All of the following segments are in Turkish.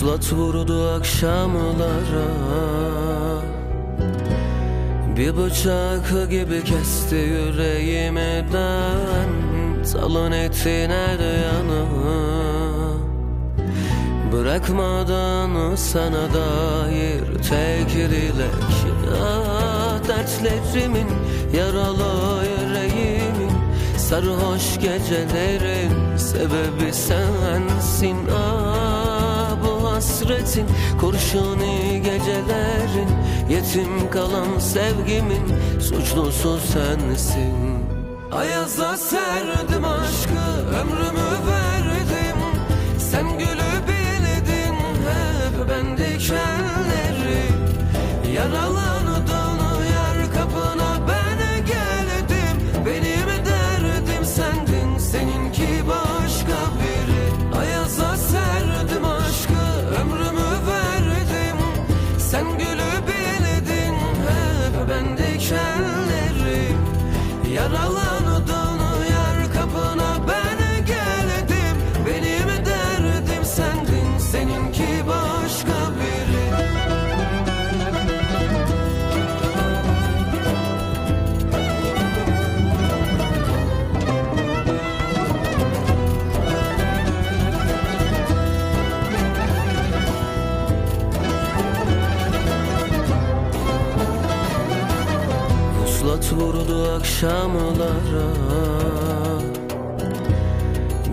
Puslat vurdu akşamlara Bir bıçak gibi kesti yüreğimden Talon etine dayanı Bırakmadan sana dair tek dilek ah, Dertlerimin yaralı yüreğimin Sarhoş gecelerin sebebi sensin. Ah hasretin kurşuni gecelerin Yetim kalan sevgimin suçlusu sensin. Ayaza serdim aşkı ömrümü verdim. Sen gülü bildin hep ben dikenleri Yaralandım Yaralandım Puslat vurdu akşamlara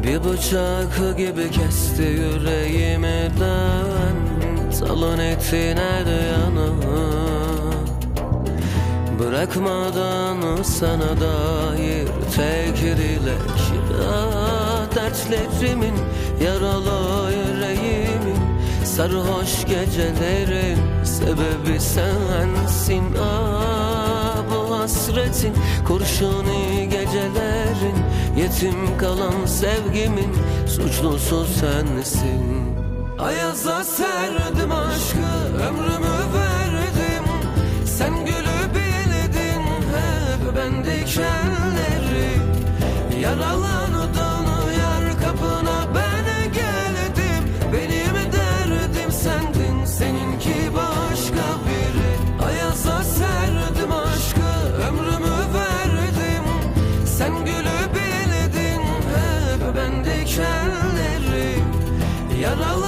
Bir bıçak gibi kesti yüreğimden Talon etine dayanı Bırakmadan sana dair tek dilek. Ah, Dertlerimin yaralı yüreğimin. Sarhoş gecelerin sebebi sensin. Ah hasretin kurşuni gecelerin Yetim kalan sevgimin suçlusu sensin. Ayaza serdim aşkı ömrümü verdim. Sen gülü bildin hep ben dikenleri Yaralandım yer kapına gülü